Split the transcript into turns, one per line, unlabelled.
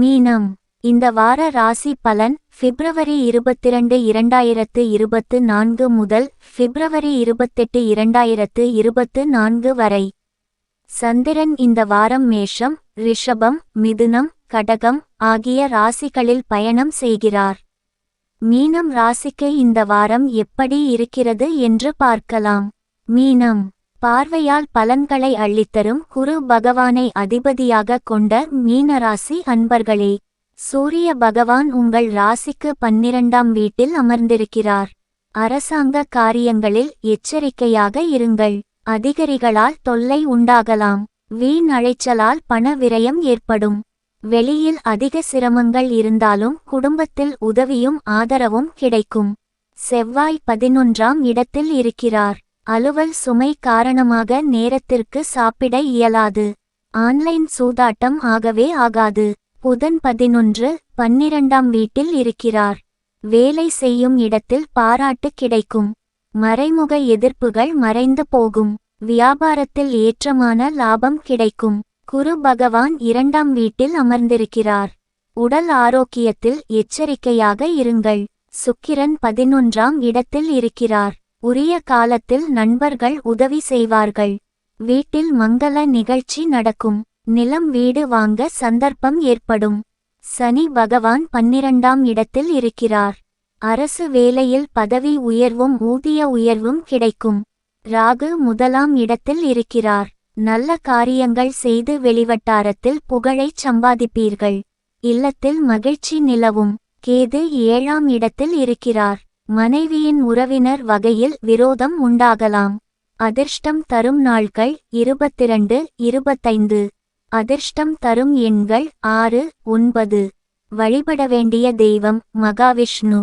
மீனம். இந்த வார ராசி பலன் பிப்ரவரி இருபத்திரண்டு இரண்டாயிரத்து இருபத்து நான்கு முதல் பிப்ரவரி இருபத்தெட்டு இரண்டாயிரத்து இருபத்து நான்கு வரை. சந்திரன் இந்த வாரம் மேஷம் ரிஷபம் மிதுனம் கடகம் ஆகிய ராசிகளில் பயணம் செய்கிறார். மீனம் ராசிக்கு இந்த வாரம் எப்படி இருக்கிறது என்று பார்க்கலாம். மீனம். பார்வையால் பலன்களை அள்ளித்தரும் குரு பகவானை அதிபதியாக கொண்ட மீனராசி அன்பர்களே சூரிய பகவான் உங்கள் ராசிக்கு பன்னிரண்டாம் வீட்டில் அமர்ந்திருக்கிறார். அரசாங்க காரியங்களில் எச்சரிக்கையாக இருங்கள். அதிகாரிகளால் தொல்லை உண்டாகலாம். வீண் அழைச்சலால் பண விரயம் ஏற்படும். வெளியில் அதிக சிரமங்கள் இருந்தாலும் குடும்பத்தில் உதவியும் ஆதரவும் கிடைக்கும். செவ்வாய் பதினொன்றாம் இடத்தில் இருக்கிறார். அலுவல் சுமை காரணமாக நேரத்திற்கு சாப்பிட இயலாது. ஆன்லைன் சூதாட்டம் ஆகவே ஆகாது. புதன் பதினொன்று பன்னிரண்டாம் வீட்டில் இருக்கிறார். வேலை செய்யும் இடத்தில் பாராட்டு கிடைக்கும். மறைமுக எதிர்ப்புகள் மறைந்து போகும். வியாபாரத்தில் ஏற்றமான லாபம் கிடைக்கும். குரு பகவான் இரண்டாம் வீட்டில் அமர்ந்திருக்கிறார். உடல் ஆரோக்கியத்தில் எச்சரிக்கையாக இருங்கள். சுக்கிரன் பதினொன்றாம் இடத்தில் இருக்கிறார். உரிய காலத்தில் நண்பர்கள் உதவி செய்வார்கள். வீட்டில் மங்கள நிகழ்ச்சி நடக்கும். நிலம் வீடு வாங்க சந்தர்ப்பம் ஏற்படும். சனி பகவான் பன்னிரண்டாம் இடத்தில் இருக்கிறார். அரசு வேலையில் பதவி உயர்வும் ஊதிய உயர்வும் கிடைக்கும். ராகு முதலாம் இடத்தில் இருக்கிறார். நல்ல காரியங்கள் செய்து வெளிவட்டாரத்தில் புகழைச் சம்பாதிப்பீர்கள். இல்லத்தில் மகிழ்ச்சி நிலவும். கேது ஏழாம் இடத்தில் இருக்கிறார். மனைவியின் உறவினர் வகையில் விரோதம் உண்டாகலாம். அதிர்ஷ்டம் தரும் நாட்கள் இருபத்திரண்டு இருபத்தைந்து. அதிர்ஷ்டம் தரும் எண்கள் ஆறு ஒன்பது. வழிபட வேண்டிய தெய்வம் மகாவிஷ்ணு.